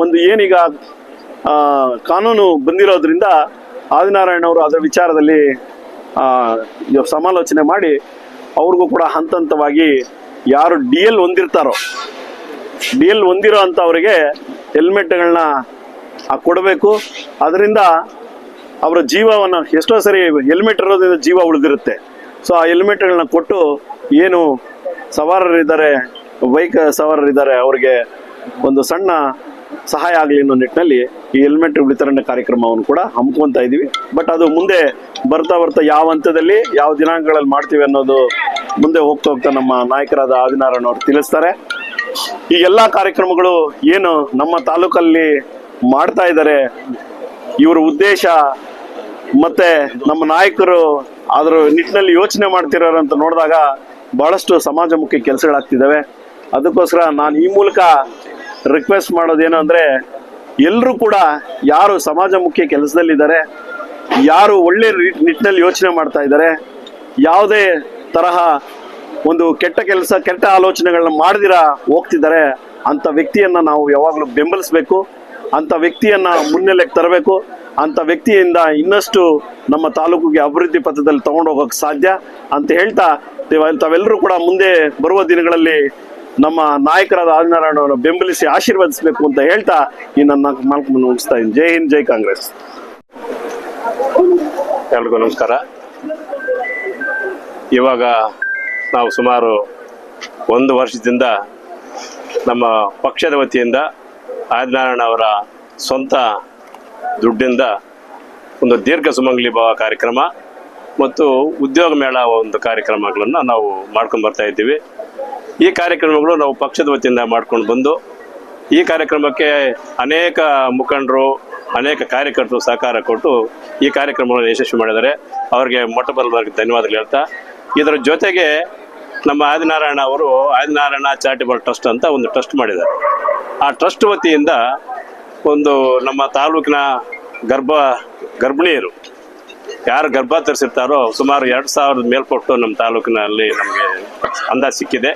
ಒಂದು ಏನೀಗ ಕಾನೂನು ಬಂದಿರೋದ್ರಿಂದ ಆದಿನಾರಾಯಣ ಅವರು ಅದರ ವಿಚಾರದಲ್ಲಿ ಸಮಾಲೋಚನೆ ಮಾಡಿ ಅವ್ರಿಗೂ ಕೂಡ ಹಂತ ಹಂತವಾಗಿ ಯಾರು ಡಿ ಎಲ್ ಹೊಂದಿರ್ತಾರೋ ಡಿ ಎಲ್ ಹೊಂದಿರೋ ಅಂಥವ್ರಿಗೆ ಹೆಲ್ಮೆಟ್ಗಳನ್ನ ಕೊಡಬೇಕು. ಅದರಿಂದ ಅವರ ಜೀವವನ್ನು ಎಷ್ಟೋ ಸರಿ ಹೆಲ್ಮೆಟ್ ಇರೋದ್ರಿಂದ ಜೀವ ಉಳಿದಿರುತ್ತೆ. ಸೊ, ಆ ಹೆಲ್ಮೆಟ್ಗಳನ್ನ ಕೊಟ್ಟು ಏನು ಸವಾರರಿದ್ದಾರೆ, ಬೈಕ್ ಸವಾರರಿದ್ದಾರೆ, ಅವರಿಗೆ ಒಂದು ಸಣ್ಣ ಸಹಾಯ ಆಗಲಿ ಅನ್ನೋ ನಿಟ್ಟಿನಲ್ಲಿ ಈ ಹೆಲ್ಮೆಟ್ ವಿತರಣೆ ಕಾರ್ಯಕ್ರಮವನ್ನು ಕೂಡ ಹಮ್ಮಿಕೊಂತ ಇದೀವಿ ಬಟ್ ಅದು ಮುಂದೆ ಬರ್ತಾ ಬರ್ತಾ ಯಾವ ಹಂತದಲ್ಲಿ, ಯಾವ ದಿನಾಂಕಗಳಲ್ಲಿ ಮಾಡ್ತೀವಿ ಅನ್ನೋದು ಮುಂದೆ ಹೋಗ್ತಾ ಹೋಗ್ತಾ ನಮ್ಮ ನಾಯಕರಾದ ಆದಿನಾರಾಯಣ ಅವರು ತಿಳಿಸ್ತಾರೆ. ಈ ಎಲ್ಲ ಕಾರ್ಯಕ್ರಮಗಳು ಏನು ನಮ್ಮ ತಾಲೂಕಲ್ಲಿ ಮಾಡ್ತಾ ಇದ್ದಾರೆ, ಇವರ ಉದ್ದೇಶ ಮತ್ತೆ ನಮ್ಮ ನಾಯಕರು ಅದ್ರ ನಿಟ್ಟಿನಲ್ಲಿ ಯೋಚನೆ ಮಾಡ್ತಿರೋರಂತ ನೋಡಿದಾಗ ಬಹಳಷ್ಟು ಸಮಾಜಮುಖಿ ಕೆಲಸಗಳಾಗ್ತಿದ್ದಾವೆ. ಅದಕ್ಕೋಸ್ಕರ ನಾನು ಈ ಮೂಲಕ ರಿಕ್ವೆಸ್ಟ್ ಮಾಡೋದೇನು ಅಂದ್ರೆ ಎಲ್ಲರೂ ಕೂಡ ಯಾರು ಸಮಾಜಮುಖಿ ಕೆಲಸದಲ್ಲಿದ್ದಾರೆ, ಯಾರು ಒಳ್ಳೆ ನಿಟ್ಟಿನಲ್ಲಿ ಯೋಚನೆ ಮಾಡ್ತಾ ಇದ್ದಾರೆ, ಯಾವುದೇ ತರಹ ಒಂದು ಕೆಟ್ಟ ಕೆಲಸ, ಕೆಟ್ಟ ಆಲೋಚನೆಗಳನ್ನ ಮಾಡದಿರ ಹೋಗ್ತಿದ್ದಾರೆ, ಅಂತ ವ್ಯಕ್ತಿಯನ್ನ ನಾವು ಯಾವಾಗಲೂ ಬೆಂಬಲಿಸಬೇಕು. ಅಂತ ವ್ಯಕ್ತಿಯನ್ನ ಮುನ್ನೆಲೆಗೆ ತರಬೇಕು. ಅಂತ ವ್ಯಕ್ತಿಯಿಂದ ಇನ್ನಷ್ಟು ನಮ್ಮ ತಾಲೂಕಿಗೆ ಅಭಿವೃದ್ಧಿ ಪಥದಲ್ಲಿ ತಗೊಂಡು ಹೋಗೋಕೆ ಸಾಧ್ಯ ಅಂತ ಹೇಳ್ತಾ ತಾವ್- ತಾವೆಲ್ಲರೂ ಕೂಡ ಮುಂದೆ ಬರುವ ದಿನಗಳಲ್ಲಿ ನಮ್ಮ ನಾಯಕರಾದ ಆದಿನಾರಾಯಣ ಅವರನ್ನು ಬೆಂಬಲಿಸಿ ಆಶೀರ್ವದಿಸಬೇಕು ಅಂತ ಹೇಳ್ತಾ ಈ ನನ್ನ ನಾಲ್ಕು ಮುಗಿಸ್ತಾ ಇದ್ದೀನಿ. ಜೈ ಹಿಂದ್, ಜೈ ಕಾಂಗ್ರೆಸ್. ಎಲ್ರಿಗೂ ನಮಸ್ಕಾರ. ಇವಾಗ ನಾವು ಸುಮಾರು ಒಂದು ವರ್ಷದಿಂದ ನಮ್ಮ ಪಕ್ಷದ ವತಿಯಿಂದ ಆದಿನಾರಾಯಣ ಅವರ ಸ್ವಂತ ದುಡ್ಡಿಂದ ಒಂದು ದೀರ್ಘ ಸುಮಂಗಲಿ ಭಾವ ಕಾರ್ಯಕ್ರಮ ಮತ್ತು ಉದ್ಯೋಗ ಮೇಳ ಒಂದು ಕಾರ್ಯಕ್ರಮಗಳನ್ನು ನಾವು ಮಾಡ್ಕೊಂಡು ಬರ್ತಾ ಇದ್ದೀವಿ. ಈ ಕಾರ್ಯಕ್ರಮಗಳು ನಾವು ಪಕ್ಷದ ವತಿಯಿಂದ ಮಾಡ್ಕೊಂಡು ಬಂದು ಈ ಕಾರ್ಯಕ್ರಮಕ್ಕೆ ಅನೇಕ ಮುಖಂಡರು, ಅನೇಕ ಕಾರ್ಯಕರ್ತರು ಸಹಕಾರ ಕೊಟ್ಟು ಈ ಕಾರ್ಯಕ್ರಮವನ್ನು ಯಶಸ್ವಿ ಮಾಡಿದರೆ ಅವರಿಗೆ ಮೊಟ್ಟ ಮೊದಲವಾಗಿ ಧನ್ಯವಾದಗಳು ಹೇಳ್ತಾ, ಇದರ ಜೊತೆಗೆ ನಮ್ಮ ಆದಿನಾರಾಯಣ ಅವರು ಆದಿನಾರಾಯಣ ಚಾರಿಟಬಲ್ ಟ್ರಸ್ಟ್ ಅಂತ ಒಂದು ಟ್ರಸ್ಟ್ ಮಾಡಿದ್ದಾರೆ. ಆ ಟ್ರಸ್ಟ್ ವತಿಯಿಂದ ಒಂದು ನಮ್ಮ ತಾಲೂಕಿನ ಗರ್ಭ, ಗರ್ಭಿಣಿಯರು ಯಾರು ಗರ್ಭ ತರಿಸಿರ್ತಾರೋ ಸುಮಾರು ಎರಡು ಸಾವಿರದ ಮೇಲ್ಪಟ್ಟು ನಮ್ಮ ತಾಲೂಕಿನಲ್ಲಿ ನಮಗೆ ಅಂದಾಜು ಸಿಕ್ಕಿದೆ.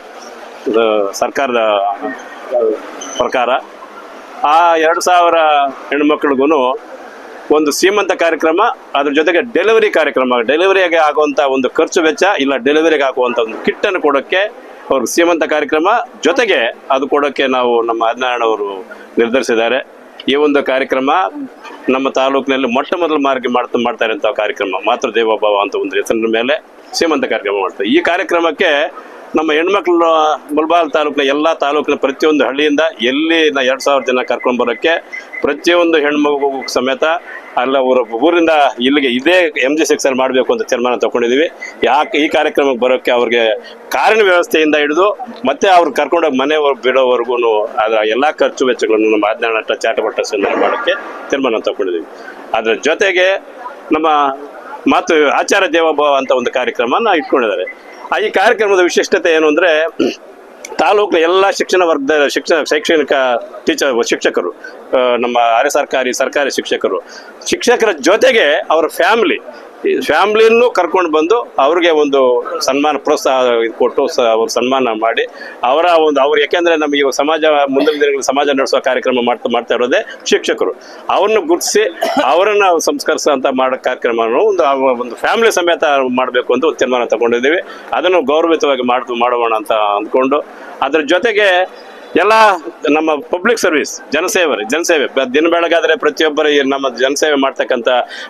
ಸರ್ಕಾರದ ಪ್ರಕಾರ. ಆ ಎರಡು ಸಾವಿರ ಹೆಣ್ಮಕ್ಳಿಗೂ ಒಂದು ಸೀಮಂತ ಕಾರ್ಯಕ್ರಮ, ಅದ್ರ ಜೊತೆಗೆ ಡೆಲಿವರಿ ಕಾರ್ಯಕ್ರಮ. ಡೆಲಿವರಿಗೆ ಆಗುವಂತ ಒಂದು ಖರ್ಚು ವೆಚ್ಚ, ಇಲ್ಲ ಡೆಲಿವರಿಗೆ ಆಗುವಂತ ಒಂದು ಕಿಟ್ ಅನ್ನು ಕೊಡೋಕ್ಕೆ ಅವ್ರಿಗೆ ಸೀಮಂತ ಕಾರ್ಯಕ್ರಮ. ಜೊತೆಗೆ ಅದು ಕೊಡೋಕ್ಕೆ ನಾವು ನಮ್ಮ ಹದಿನಾರಾಯಣ ಅವರು ನಿರ್ಧರಿಸಿದ್ದಾರೆ. ಈ ಒಂದು ಕಾರ್ಯಕ್ರಮ ನಮ್ಮ ತಾಲೂಕಿನಲ್ಲಿ ಮೊಟ್ಟ ಮೊದಲು ಮಾರ್ಗ ಮಾಡ್ತಾ ಮಾಡ್ತಾ ಕಾರ್ಯಕ್ರಮ. ಮಾತೃ ದೇವೋಭವ ಅಂತ ಒಂದು ಹೆಸರಿನ ಮೇಲೆ ಸೀಮಂತ ಕಾರ್ಯಕ್ರಮ ಮಾಡ್ತಾರೆ. ಈ ಕಾರ್ಯಕ್ರಮಕ್ಕೆ ನಮ್ಮ ಹೆಣ್ಮಕ್ಳು ಮುಲ್ಬಾಲ್ ತಾಲೂಕಿನ ಎಲ್ಲ ತಾಲೂಕಿನ ಪ್ರತಿಯೊಂದು ಹಳ್ಳಿಯಿಂದ ಎಲ್ಲಿ ನಾ ಎರಡು ಸಾವಿರ ಜನ ಕರ್ಕೊಂಡು ಬರೋಕ್ಕೆ ಪ್ರತಿಯೊಂದು ಹೆಣ್ಮಗು ಸಮೇತ ಅಲ್ಲ ಊರ ಊರಿಂದ ಇಲ್ಲಿಗೆ ಇದೇ ಎಂ ಜಿ ಸಿಕ್ಸಲ್ಲಿ ಮಾಡಬೇಕು ಅಂತ ತೀರ್ಮಾನ ತಗೊಂಡಿದ್ದೀವಿ ಯಾಕೆ ಈ ಕಾರ್ಯಕ್ರಮಕ್ಕೆ ಬರೋಕ್ಕೆ ಅವ್ರಿಗೆ ಕಾರಿನ ವ್ಯವಸ್ಥೆಯಿಂದ ಹಿಡಿದು ಮತ್ತೆ ಅವ್ರು ಕರ್ಕೊಂಡೋಗಿ ಮನೆ ಬಿಡೋವರೆಗೂ ಅದರ ಎಲ್ಲ ಖರ್ಚು ವೆಚ್ಚಗಳನ್ನು ನಮ್ಮ ಹದಿನಾರು ಚಾಟಪಟ್ಟ ಸಂಧಾನ ಮಾಡೋಕ್ಕೆ ತೀರ್ಮಾನ ತಗೊಂಡಿದ್ದೀವಿ ಅದರ ಜೊತೆಗೆ ನಮ್ಮ ಮಾತು ಆಚಾರ ಭಾವ ಅಂತ ಒಂದು ಕಾರ್ಯಕ್ರಮನ ಇಟ್ಕೊಂಡಿದ್ದಾರೆ. ಈ ಕಾರ್ಯಕ್ರಮದ ವಿಶಿಷ್ಟತೆ ಏನು ಅಂದರೆ ತಾಲೂಕಿನ ಎಲ್ಲ ಶಿಕ್ಷಣ ವರ್ಗದ ಶಿಕ್ಷಣ ಶೈಕ್ಷಣಿಕ ಟೀಚರ್ ಶಿಕ್ಷಕರು ನಮ್ಮ ಅರೆ ಸರ್ಕಾರಿ ಸರ್ಕಾರಿ ಶಿಕ್ಷಕರು. ಶಿಕ್ಷಕರ ಜೊತೆಗೆ ಅವರ ಫ್ಯಾಮಿಲಿ ಫ್ಯಾಮ್ಲಿನೂ ಕರ್ಕೊಂಡು ಬಂದು ಅವ್ರಿಗೆ ಒಂದು ಸನ್ಮಾನ, ಪ್ರೋತ್ಸಾಹ ಕೊಟ್ಟು ಅವ್ರ ಸನ್ಮಾನ ಮಾಡಿ, ಅವರ ಒಂದು, ಅವ್ರು ಯಾಕೆಂದ್ರೆ ನಮಗೆ ಸಮಾಜ, ಮುಂದಿನ ದಿನಗಳಲ್ಲಿ ಸಮಾಜ ನಡೆಸುವ ಕಾರ್ಯಕ್ರಮ ಮಾಡ್ತಾ ಮಾಡ್ತಾ ಇರೋದೇ ಶಿಕ್ಷಕರು. ಅವ್ರನ್ನ ಗುರುತಿಸಿ ಅವರನ್ನು ಸಂಸ್ಕರಿಸುವಂತ ಮಾಡೋ, ಕಾರ್ಯಕ್ರಮವನ್ನು ಒಂದು ಒಂದು ಫ್ಯಾಮಿಲಿ ಸಮೇತ ಮಾಡಬೇಕು ಅಂತ ತೀರ್ಮಾನ ತಗೊಂಡಿದ್ದೀವಿ. ಅದನ್ನು ಗೌರವಿತವಾಗಿ ಮಾಡ್, ಮಾಡೋಣ ಅಂತ ಅಂದ್ಕೊಂಡು, ಅದ್ರ ಜೊತೆಗೆ ಎಲ್ಲ ನಮ್ಮ ಪಬ್ಲಿಕ್ ಸರ್ವಿಸ್ ಜನಸೇವೆ ಜನಸೇವೆ. ದಿನ ಬೆಳಗಾದ್ರೆ ಪ್ರತಿಯೊಬ್ಬರು ನಮ್ಮ ಜನಸೇವೆ ಮಾಡ್ತಕ್ಕಂಥ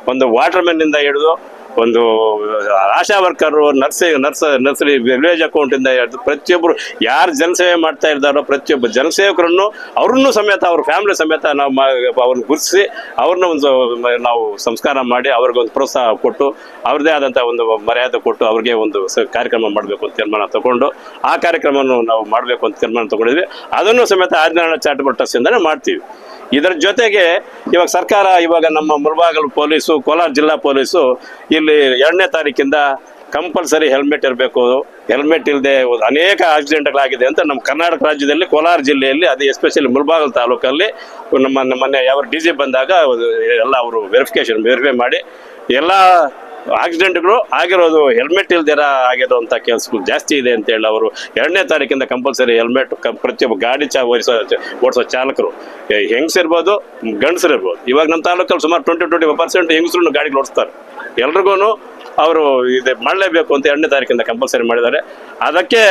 ಒಂದು ವಾಟರ್ ಇಂದ ಹಿಡಿದು ಒಂದು ಆಶಾ ವರ್ಕರು, ನರ್ಸಿ, ನರ್ಸ್, ನರ್ಸರಿ, ವಿಲೇಜ್ ಅಕೌಂಟಿಂದ ಪ್ರತಿಯೊಬ್ಬರು ಯಾರು ಜನಸೇವೆ ಮಾಡ್ತಾ ಇದ್ದಾರೋ ಪ್ರತಿಯೊಬ್ಬ ಜನಸೇವಕರನ್ನು ಅವ್ರನ್ನೂ ಸಮೇತ, ಅವ್ರ ಫ್ಯಾಮಿಲಿ ಸಮೇತ ನಾವು ಅವ್ರನ್ನ ಗುರುತಿಸಿ ಅವ್ರನ್ನ ಒಂದು, ನಾವು ಸಂಸ್ಕಾರ ಮಾಡಿ ಅವ್ರಿಗೊಂದು ಪ್ರೋತ್ಸಾಹ ಕೊಟ್ಟು, ಅವ್ರದ್ದೇ ಆದಂಥ ಒಂದು ಮರ್ಯಾದೆ ಕೊಟ್ಟು ಅವ್ರಿಗೆ ಒಂದು ಕಾರ್ಯಕ್ರಮ ಮಾಡಬೇಕು ಅಂತ ತೀರ್ಮಾನ ತಗೊಂಡು, ಆ ಕಾರ್ಯಕ್ರಮವನ್ನು ನಾವು ಮಾಡಬೇಕು ಅಂತ ತೀರ್ಮಾನ ತಗೊಂಡಿದ್ವಿ. ಅದನ್ನು ಸಮೇತ ಆಜ್ಞಾನ ಚಾರಿಟಬಲ್ ಟ್ರಸ್ಟಿಂದನೇ ಮಾಡ್ತೀವಿ. ಇದರ ಜೊತೆಗೆ ಇವಾಗ ಸರ್ಕಾರ, ಇವಾಗ ನಮ್ಮ ಮುಳಬಾಗಲು ಪೊಲೀಸು, ಕೋಲಾರ ಜಿಲ್ಲಾ ಪೊಲೀಸು ಇಲ್ಲಿ ಎರಡನೇ ತಾರೀಕಿಂದ ಕಂಪಲ್ಸರಿ ಹೆಲ್ಮೆಟ್ ಇರಬೇಕು. ಹೆಲ್ಮೆಟ್ ಇಲ್ಲದೆ ಅನೇಕ ಆಕ್ಸಿಡೆಂಟ್ಗಳಾಗಿದೆ ಅಂತ ನಮ್ಮ ಕರ್ನಾಟಕ ರಾಜ್ಯದಲ್ಲಿ ಕೋಲಾರ ಜಿಲ್ಲೆಯಲ್ಲಿ, ಅದು ಎಸ್ಪೆಷಲಿ ಮುಲ್ಬಾಗಲ್ ತಾಲೂಕಲ್ಲಿ ನಮ್ಮ ಮೊನ್ನೆ ಯಾವ ಡಿ ಬಂದಾಗ ಎಲ್ಲ ಅವರು ವೆರಿಫಿಕೇಶನ್ ವೆರಿಫೈ ಮಾಡಿ ಎಲ್ಲ ಆಕ್ಸಿಡೆಂಟ್ಗಳು ಆಗಿರೋದು ಹೆಲ್ಮೆಟ್ ಇಲ್ದಿರ ಆಗಿರುವಂಥ ಕೆಲಸಗಳು ಜಾಸ್ತಿ ಇದೆ ಅಂತ ಹೇಳಿ ಅವರು ಎರಡನೇ ತಾರೀಕಿಂದ ಕಂಪಲ್ಸರಿ ಹೆಲ್ಮೆಟ್ ಪ್ರತಿಯೊಬ್ಬ ಗಾಡಿ ಚಾ ಓಡಿಸೋ ಓಡಿಸೋ ಚಾಲಕರು. ಹೆಂಗಸಿರ್ಬೋದು ಗಂಡಸರಿರ್ಬೋದು ಇವಾಗ ನಮ್ಮ ತಾಲೂಕಲ್ಲಿ ಸುಮಾರು ಟ್ವೆಂಟಿ ಟ್ವೆಂಟಿ ಪರ್ಸೆಂಟ್ ಹೆಂಗಸರು ಗಾಡಿಗಳು ಓಡಿಸ್ತಾರೆ. ಎಲ್ರಿಗೂ ಅವರು ಇದು ಮಾಡಲೇಬೇಕು ಅಂತ ಎರಡನೇ ತಾರೀಕಿಂದ ಕಂಪಲ್ಸರಿ ಮಾಡಿದ್ದಾರೆ. ಅದಕ್ಕೆ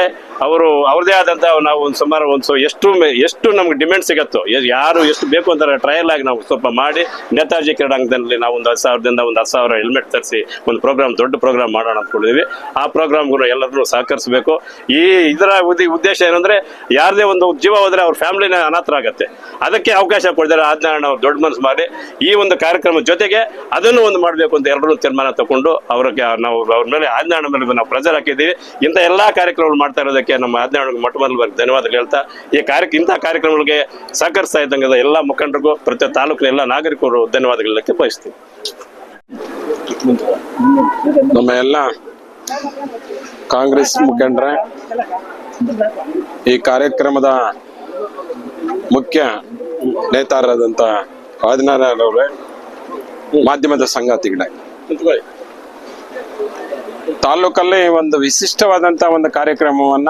ಅವರು ಅವ್ರದೇ ಆದಂಥ ನಾವು ಒಂದು ಸುಮಾರು ಒಂದು ಎಷ್ಟು ಎಷ್ಟು ನಮ್ಗೆ ಡಿಮ್ಯಾಂಡ್ ಸಿಗತ್ತೋ ಯಾರು ಎಷ್ಟು ಬೇಕು ಅಂತಾರೆ ಟ್ರಯಲ್ ಆಗಿ ನಾವು ಸ್ವಲ್ಪ ಮಾಡಿ, ನೇತಾಜಿ ಕ್ರೀಡಾಂಗಣದಲ್ಲಿ ನಾವು ಒಂದು ಹತ್ತು ಸಾವಿರದಿಂದ ಒಂದು ಹತ್ತು ಸಾವಿರ ಹೆಲ್ಮೆಟ್ ತರಿಸಿ ಒಂದು ಪ್ರೋಗ್ರಾಮ್ ದೊಡ್ಡ ಪ್ರೋಗ್ರಾಮ್ ಮಾಡೋಣ ಅಂದ್ಕೊಂಡಿದ್ವಿ. ಆ ಪ್ರೋಗ್ರಾಮ್ಗೂ ಎಲ್ಲರೂ ಸಹಕರಿಸಬೇಕು. ಈ ಇದರ ಉದ್ದೇಶ ಏನಂದ್ರೆ ಯಾರದೇ ಒಂದು ಜೀವ ಹೋದ್ರೆ ಅವ್ರ ಫ್ಯಾಮಿಲಿನ ಅನಾಥರಾಗತ್ತೆ ಅದಕ್ಕೆ ಅವಕಾಶ ಕೊಡ್ತಾರೆ ಆಜ್ಞಾನ ನಾವು ದೊಡ್ಡ ಮನಸ್ಸು ಮಾಡಿ ಈ ಒಂದು ಕಾರ್ಯಕ್ರಮದ ಜೊತೆಗೆ ಅದನ್ನು ಒಂದು ಮಾಡಬೇಕು ಅಂತ ಎಲ್ಲರೂ ತೀರ್ಮಾನ ತಗೊಂಡು ಅವ್ರಿಗೆ ನಾವು ಅವ್ರ ಮೇಲೆ ಆಜ್ಞಾನ ಮೇಲೆ ನಾವು ಪ್ರಜರ್ ಹಾಕಿದ್ದೀವಿ. ಇಂಥ ಎಲ್ಲಾ ಕಾರ್ಯಕ್ರಮಗಳು ಮಾಡ್ತಾ ಇರೋದಕ್ಕೆ ನಮ್ಮ ಆಜ್ಞಾನ ಮೊಟ್ಟ ಮೊದಲು ಧನ್ಯವಾದಗಳು ಹೇಳ್ತಾ ಈ ಕಾರ್ಯ ಇಂಥ ಕಾರ್ಯಕ್ರಮಗಳಿಗೆ ಸಹಕರಿಸ್ತಾ ಇದ್ದಂಗೆ ಎಲ್ಲ ಮುಖಂಡರಿಗೂ ಪ್ರತಿ ತಾಲೂಕಿನ ಎಲ್ಲ ನಾಗರಿಕರು ಧನ್ಯವಾದಗಳು ಹೇಳಕ್ಕೆ ಬಯಸ್ತೀವಿ ನಮ್ಮ ಎಲ್ಲ ಕಾಂಗ್ರೆಸ್ ಮುಖಂಡರ ಈ ಕಾರ್ಯಕ್ರಮದ ಮುಖ್ಯ ನೇತಾರರಾದಂಥ ಆದಿನಾರಾಯಣರವರೇ ಮಾಧ್ಯಮದ ಸಂಗಾತಿಗಳೇ ತಾಲೂಕಲ್ಲಿ ಒಂದು ವಿಶಿಷ್ಟವಾದಂಥ ಒಂದು ಕಾರ್ಯಕ್ರಮವನ್ನ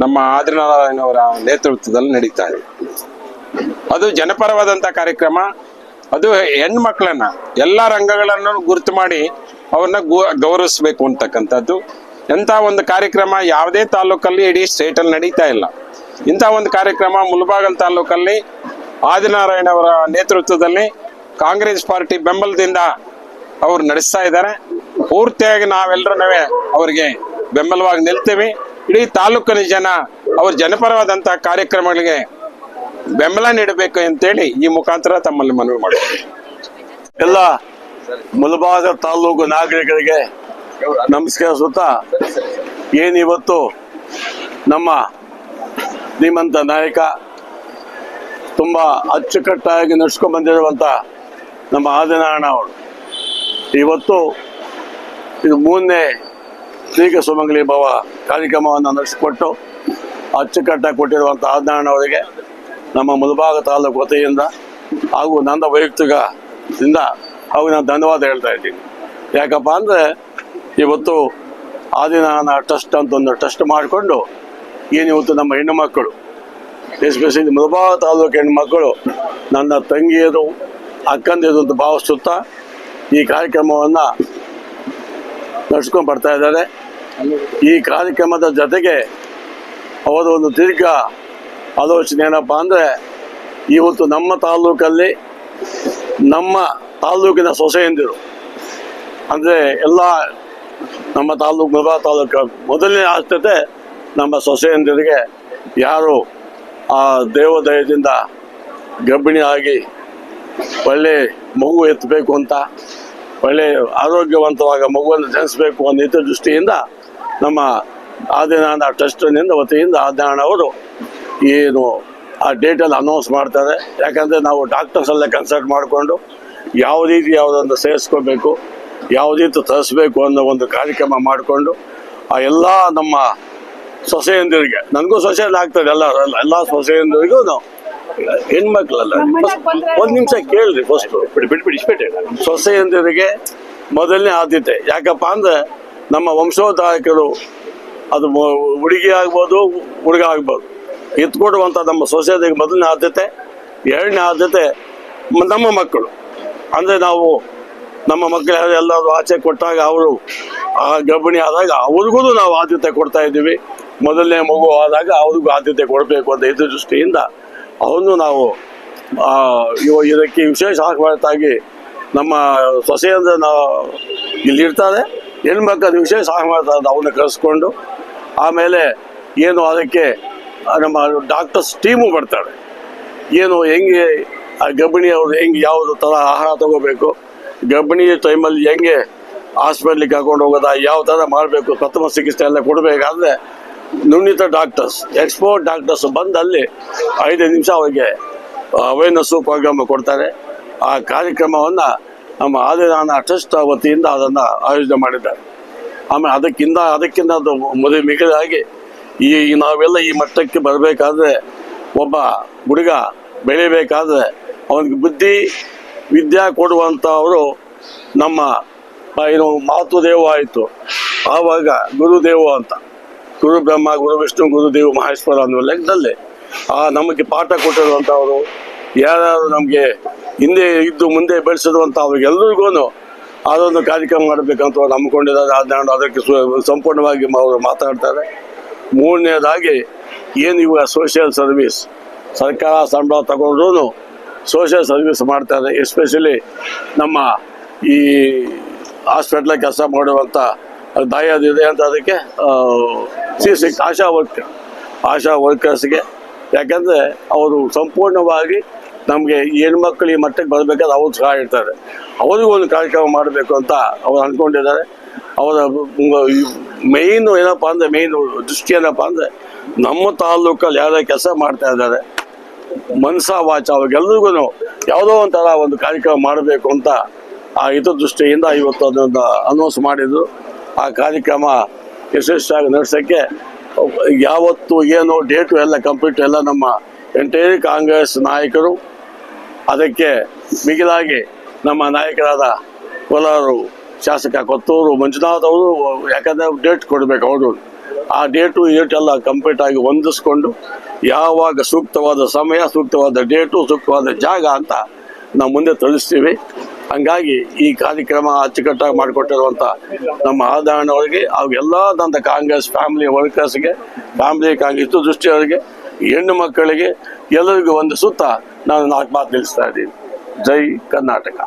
ನಮ್ಮ ಆದಿನಾರಾಯಣವರ ನೇತೃತ್ವದಲ್ಲಿ ನಡೀತಾ ಇದೆ. ಅದು ಜನಪರವಾದಂಥ ಕಾರ್ಯಕ್ರಮ. ಅದು ಹೆಣ್ಮಕ್ಳನ್ನ ಎಲ್ಲ ರಂಗಗಳನ್ನು ಗುರುತು ಮಾಡಿ ಅವ್ರನ್ನ ಗೌರವಿಸ್ಬೇಕು ಅಂತಕ್ಕಂಥದ್ದು. ಎಂಥ ಒಂದು ಕಾರ್ಯಕ್ರಮ ಯಾವುದೇ ತಾಲೂಕಲ್ಲಿ ಇಡೀ ಸ್ಟೇಟಲ್ಲಿ ನಡೀತಾ ಇಲ್ಲ. ಇಂಥ ಒಂದು ಕಾರ್ಯಕ್ರಮ ಮುಲ್ಬಾಗಲ್ ತಾಲೂಕಲ್ಲಿ ಆದಿನಾರಾಯಣ ಅವರ ನೇತೃತ್ವದಲ್ಲಿ ಕಾಂಗ್ರೆಸ್ ಪಾರ್ಟಿ ಬೆಂಬಲದಿಂದ ಅವ್ರು ನಡೆಸ್ತಾ ಇದ್ದಾರೆ. ಪೂರ್ತಿಯಾಗಿ ನಾವೆಲ್ಲರೂ ಅವರಿಗೆ ಬೆಂಬಲವಾಗಿ ನಿಲ್ತೇವೆ. ಇಡೀ ತಾಲೂಕಿನ ಜನ ಅವ್ರ ಜನಪರವಾದಂತಹ ಕಾರ್ಯಕ್ರಮಗಳಿಗೆ ಬೆಂಬಲ ನೀಡಬೇಕು ಅಂತೇಳಿ ಈ ಮುಖಾಂತರ ತಮ್ಮಲ್ಲಿ ಮನವಿ ಮಾಡ್ತೀವಿ. ಎಲ್ಲ ಮುಲಭಾಗ ತಾಲೂಕು ನಾಗರಿಕರಿಗೆ ನಮಸ್ಕರಿಸುತ್ತಾ ಏನಿವತ್ತು ನಮ್ಮ ಶ್ರೀಮಂತ ನಾಯಕ ತುಂಬ ಅಚ್ಚುಕಟ್ಟಾಗಿ ನಡ್ಸ್ಕೊಂಡ್ ಬಂದಿರುವಂಥ ನಮ್ಮ ಆದಿನಾರಾಯಣ ಅವರು. ಇವತ್ತು ಇದು ಮೂರನೇ ಶ್ರೀಕ ಸುಮಂಗಲಿ ಭವ ಕಾರ್ಯಕ್ರಮವನ್ನು ನಡೆಸಿಕೊಟ್ಟು ಅಚ್ಚುಕಟ್ಟಾಗಿ ಕೊಟ್ಟಿರುವಂಥ ಆದಿನಾರಾಯಣ ಅವರಿಗೆ, ನಮ್ಮ ಮುಲಭಾಗ ತಾಲೂಕು ವತಿಯಿಂದ ಹಾಗೂ ನನ್ನ ವೈಯಕ್ತಿಕದಿಂದ ಹಾಗೂ ನಾನು ಧನ್ಯವಾದ ಹೇಳ್ತಾ ಇದ್ದೀನಿ. ಯಾಕಪ್ಪ ಅಂದರೆ ಇವತ್ತು ಆದಿನಾರಾಯಣ ಟ್ರಸ್ಟ್ ಅಂತ ಒಂದು ಟ್ರಸ್ಟ್ ಮಾಡಿಕೊಂಡು ಏನು ಇವತ್ತು ನಮ್ಮ ಹೆಣ್ಣು ಮಕ್ಕಳು ಎಸ್ಪೆಷಲಿ ಮುಲಭಾಗ ತಾಲೂಕು ಹೆಣ್ಣು ಮಕ್ಕಳು, ನನ್ನ ತಂಗಿಯರು ಅಕ್ಕಂದಿರು ಅಂತ ಭಾವಿಸುತ್ತಾ ಈ ಕಾರ್ಯಕ್ರಮವನ್ನು ನಡೆಸ್ಕೊಂಡು ಬರ್ತಾ ಇದ್ದಾರೆ. ಈ ಕಾರ್ಯಕ್ರಮದ ಜೊತೆಗೆ ಅವರು ಒಂದು ದೀರ್ಘ ಆಲೋಚನೆ ಏನಪ್ಪ ಅಂದರೆ, ಇವತ್ತು ನಮ್ಮ ತಾಲೂಕಲ್ಲಿ ನಮ್ಮ ತಾಲೂಕಿನ ಸೊಸೆಯಂದಿರು, ಅಂದರೆ ಎಲ್ಲ ನಮ್ಮ ತಾಲೂಕು ಮುಬಾ ತಾಲೂಕು ಮೊದಲನೇ ಆದ್ಯತೆ ನಮ್ಮ ಸೊಸೆಯಂದಿರಿಗೆ ಯಾರು ಆ ದೇವದಯದಿಂದ ಗರ್ಭಿಣಿಯಾಗಿ ಒಳ್ಳೆ ಮಗು ಎತ್ತಬೇಕು ಅಂತ ಒಳ್ಳೆ ಆರೋಗ್ಯವಂತವಾಗ ಮಗುವನ್ನು ಜನಿಸಬೇಕು ಅನ್ನೋ ಹಿತದೃಷ್ಟಿಯಿಂದ ನಮ್ಮ ಆದಿನಾರಾಯಣ ಟ್ರಸ್ಟ್ನಿಂದ ವತಿಯಿಂದ ಆದಿನಾರಾಯಣ ಅವರು ಏನು ಆ ಡೇಟಲ್ಲಿ ಅನೌನ್ಸ್ ಮಾಡ್ತಾರೆ. ಯಾಕಂದರೆ ನಾವು ಡಾಕ್ಟರ್ಸ್ ಎಲ್ಲ ಕನ್ಸಲ್ಟ್ ಮಾಡಿಕೊಂಡು ಯಾವ ರೀತಿ ಯಾವುದನ್ನು ಸೇರಿಸ್ಕೋಬೇಕು, ಯಾವ ರೀತಿ ತರಿಸ್ಬೇಕು ಅನ್ನೋ ಒಂದು ಕಾರ್ಯಕ್ರಮ ಮಾಡಿಕೊಂಡು ಆ ಎಲ್ಲ ನಮ್ಮ ಸೊಸೆಯಂದಿರಿಗೆ, ನನಗೂ ಸೊಸೆಯಲ್ಲಿ ಆಗ್ತದೆ ಎಲ್ಲ ಎಲ್ಲ ಸೊಸೆಯಂದಿರಿಗೂ ನಾವು ಹೆಣ್ಮಕ್ಳಲ್ಲ. ಒಂದು ನಿಮಿಷ ಕೇಳ್ರಿ ಫಸ್ಟ್ ಬಿಡಿ ಬಿಡಿ ಇಷ್ಟ ಇಸ್ಪೇಟೆ ಸೊಸೆಯಂದಿರಿಗೆ ಮೊದಲನೇ ಆದ್ಯತೆ. ಯಾಕಪ್ಪ ಅಂದ್ರೆ ನಮ್ಮ ವಂಶೋದಾಯಕರು ಅದು ಹುಡುಗಿ ಆಗ್ಬೋದು ಹುಡುಗ ಆಗ್ಬೋದು. ಎತ್ಕೊಡುವಂಥ ನಮ್ಮ ಸೊಸೆಯರಿಗೆ ಮೊದಲನೇ ಆದ್ಯತೆ. ಎರಡನೇ ಆದ್ಯತೆ ನಮ್ಮ ಮಕ್ಕಳು. ಅಂದರೆ ನಾವು ನಮ್ಮ ಮಕ್ಕಳು ಎಲ್ಲರೂ ಆಚೆ ಕೊಟ್ಟಾಗ ಅವರು ಆ ಗರ್ಭಿಣಿ ಆದಾಗ ಅವ್ರಿಗೂ ನಾವು ಆದ್ಯತೆ ಕೊಡ್ತಾ ಇದ್ದೀವಿ. ಮೊದಲನೇ ಮಗು ಆದಾಗ ಅವ್ರಿಗೂ ಆದ್ಯತೆ ಕೊಡಬೇಕು ಅಂತ ಇದು ಅವನು ನಾವು ಇದಕ್ಕೆ ವಿಶೇಷ ಆಹ್ವಾನತಾಗಿ ನಮ್ಮ ಸೊಸೆಯಿಂದ ನಾವು ಇಲ್ಲಿ ಇರ್ತಾರೆ ಹೆಣ್ಮಕ್ಳು ವಿಶೇಷ ಆಹ್ವಾನ ಅವನ್ನ ಕರೆಸ್ಕೊಂಡು, ಆಮೇಲೆ ಏನು ಅದಕ್ಕೆ ನಮ್ಮ ಡಾಕ್ಟರ್ಸ್ ಟೀಮು ಬರ್ತಾರೆ. ಏನು ಹೆಂಗೆ, ಆ ಗರ್ಭಿಣಿಯವರು ಹೆಂಗೆ ಯಾವುದು ಥರ ಆಹಾರ ತಗೋಬೇಕು, ಗರ್ಭಿಣಿ ಟೈಮಲ್ಲಿ ಹೆಂಗೆ ಹಾಸ್ಪಿಟ್ಲಿಗೆ ಕರ್ಕೊಂಡು ಹೋಗೋದಾ, ಯಾವ ಥರ ಮಾಡಬೇಕು, ಪ್ರಥಮ ಚಿಕಿತ್ಸೆ ಎಲ್ಲ ಕೊಡಬೇಕಾದ್ರೆ ನುಣ್ಣಿತ ಡಾಕ್ಟರ್ಸ್ ಎಕ್ಸ್ಪೋರ್ಟ್ ಡಾಕ್ಟರ್ಸ್ ಬಂದು ಅಲ್ಲಿ ಐದು ನಿಮಿಷ ಅವರಿಗೆ ಅವೇರ್ನೆಸ್ಸು ಪ್ರೋಗ್ರಾಮ್ ಕೊಡ್ತಾರೆ. ಆ ಕಾರ್ಯಕ್ರಮವನ್ನು ನಮ್ಮ ಆದಿನಾನ ಟ್ರಸ್ಟ್ ವತಿಯಿಂದ ಅದನ್ನು ಆಯೋಜನೆ ಮಾಡಿದ್ದಾರೆ. ಆಮೇಲೆ ಅದಕ್ಕಿಂತ ಅದಕ್ಕಿಂತ ಅದು ಮೊದಲು ಮಿಗಿಲಾಗಿ ಈ ನಾವೆಲ್ಲ ಈ ಮಟ್ಟಕ್ಕೆ ಬರಬೇಕಾದ್ರೆ, ಒಬ್ಬ ಹುಡುಗ ಬೆಳಿಬೇಕಾದ್ರೆ ಅವನಿಗೆ ಬುದ್ಧಿ, ವಿದ್ಯಾ ಕೊಡುವಂಥವರು ನಮ್ಮ ಏನು ಮಾತೃದೇವ ಆಯಿತು. ಆವಾಗ ಗುರುದೇವ ಅಂತ. ಗುರು ಬ್ರಹ್ಮ, ಗುರು ವಿಷ್ಣು ಗುರುದೇವ ಮಹೇಶ್ವರ ಅನ್ನೋ ಲೆಕ್ಕದಲ್ಲಿ ಆ ನಮಗೆ ಪಾಠ ಕೊಟ್ಟಿರುವಂಥವರು ಯಾರು ನಮಗೆ ಹಿಂದೆ ಇದ್ದು ಮುಂದೆ ಬೆಳೆಸಿರುವಂಥ ಅವ್ರಿಗೆಲ್ಲರಿಗೂ ಅದೊಂದು ಕಾರ್ಯಕ್ರಮ ಮಾಡಬೇಕಂತ ಅವ್ರು ಆ ಅದನ್ನ ಅದಕ್ಕೆ ಸಂಪೂರ್ಣವಾಗಿ ಅವರು ಮಾತಾಡ್ತಾರೆ. ಮೂರನೇದಾಗಿ, ಏನು ಇವಾಗ ಸೋಷಿಯಲ್ ಸರ್ವಿಸ್ ಸರ್ಕಾರ ಸಂಬಳ ತಗೊಂಡ್ರು ಸೋಷಿಯಲ್ ಸರ್ವಿಸ್ ಮಾಡ್ತಾರೆ. ಎಸ್ಪೆಷಲಿ ನಮ್ಮ ಈ ಹಾಸ್ಪಿಟ್ಲ ಕೆಲಸ ಮಾಡುವಂಥ ದಾಯಾದಿದೆ ಅಂತ ಅದಕ್ಕೆ C C Asha worker, Asha ವರ್ಕರ್ಸ್ಗೆ. ಯಾಕಂದರೆ ಅವರು ಸಂಪೂರ್ಣವಾಗಿ ನಮಗೆ ಹೆಣ್ಮಕ್ಳು ಈ ಮಟ್ಟಕ್ಕೆ ಬರಬೇಕಾದ್ರೆ ಅವರು ಸಹ ಇರ್ತಾರೆ. ಅವರಿಗೂ ಒಂದು ಕಾರ್ಯಕ್ರಮ ಮಾಡಬೇಕು ಅಂತ ಅವ್ರು ಅಂದ್ಕೊಂಡಿದ್ದಾರೆ. ಅವರ ಮೇಯ್ನು ಏನಪ್ಪ ಅಂದರೆ ಮೇಯ್ನು ದೃಷ್ಟಿ ಏನಪ್ಪ ಅಂದರೆ, ನಮ್ಮ ತಾಲೂಕಲ್ಲಿ ಯಾವ್ಯಾವ ಕೆಲಸ ಮಾಡ್ತಾ ಇದ್ದಾರೆ, ಮನ್ಸ ವಾಚ ಅವ್ರಿಗೆಲ್ರಿಗೂ ಯಾವುದೋ ಒಂಥರ ಒಂದು ಕಾರ್ಯಕ್ರಮ ಮಾಡಬೇಕು ಅಂತ ಆ ಹಿತದೃಷ್ಟಿಯಿಂದ ಇವತ್ತು ಅದನ್ನು ಅನೌನ್ಸ್ ಮಾಡಿದ್ರು. ಆ ಕಾರ್ಯಕ್ರಮ ಯಶಸ್ವಿಯಾಗಿ ನಡೆಸೋಕ್ಕೆ ಯಾವತ್ತು ಏನು ಡೇಟು ಎಲ್ಲ ಕಂಪ್ಲೀಟ್ ಎಲ್ಲ ನಮ್ಮ ಎಂಟೈರ್ ಕಾಂಗ್ರೆಸ್ ನಾಯಕರು, ಅದಕ್ಕೆ ಮಿಗಿಲಾಗಿ ನಮ್ಮ ನಾಯಕರಾದ ಕೋಲಾರು ಶಾಸಕ ಕೊತ್ತೂರು ಮಂಜುನಾಥ್ ಅವರು, ಯಾಕಂದರೆ ಡೇಟ್ ಕೊಡಬೇಕು ಅವರು ಆ ಡೇಟು ಏಟ್ ಎಲ್ಲ ಕಂಪ್ಲೀಟ್ ಆಗಿ ಹೊಂದಿಸ್ಕೊಂಡು ಯಾವಾಗ ಸೂಕ್ತವಾದ ಸಮಯ, ಸೂಕ್ತವಾದ ಡೇಟು, ಸೂಕ್ತವಾದ ಜಾಗ ಅಂತ ನಾವು ಮುಂದೆ ತಿಳಿಸ್ತೀವಿ. ಹಂಗಾಗಿ ಈ ಕಾರ್ಯಕ್ರಮ ಅಚ್ಚುಕಟ್ಟಾಗಿ ಮಾಡಿಕೊಟ್ಟಿರುವಂಥ ನಮ್ಮ ಆದರಣವರಿಗೆ ಅವೆಲ್ಲ ನನ್ನ ಕಾಂಗ್ರೆಸ್ ಫ್ಯಾಮಿಲಿ ವರ್ಕರ್ಸ್ಗೆ ಫ್ಯಾಮಿಲಿ ಕಾಂಗ್ರೆಸ್ ದೃಷ್ಟಿಯವರಿಗೆ, ಹೆಣ್ಣು ಮಕ್ಕಳಿಗೆ ಎಲ್ಲರಿಗೂ ಒಂದು ಸುತ್ತ ನಾನು ನಾಲ್ಕು ಮಾತು ನಿಲ್ಲಿಸ್ತಾ ಇದ್ದೀನಿ. ಜೈ ಕರ್ನಾಟಕ.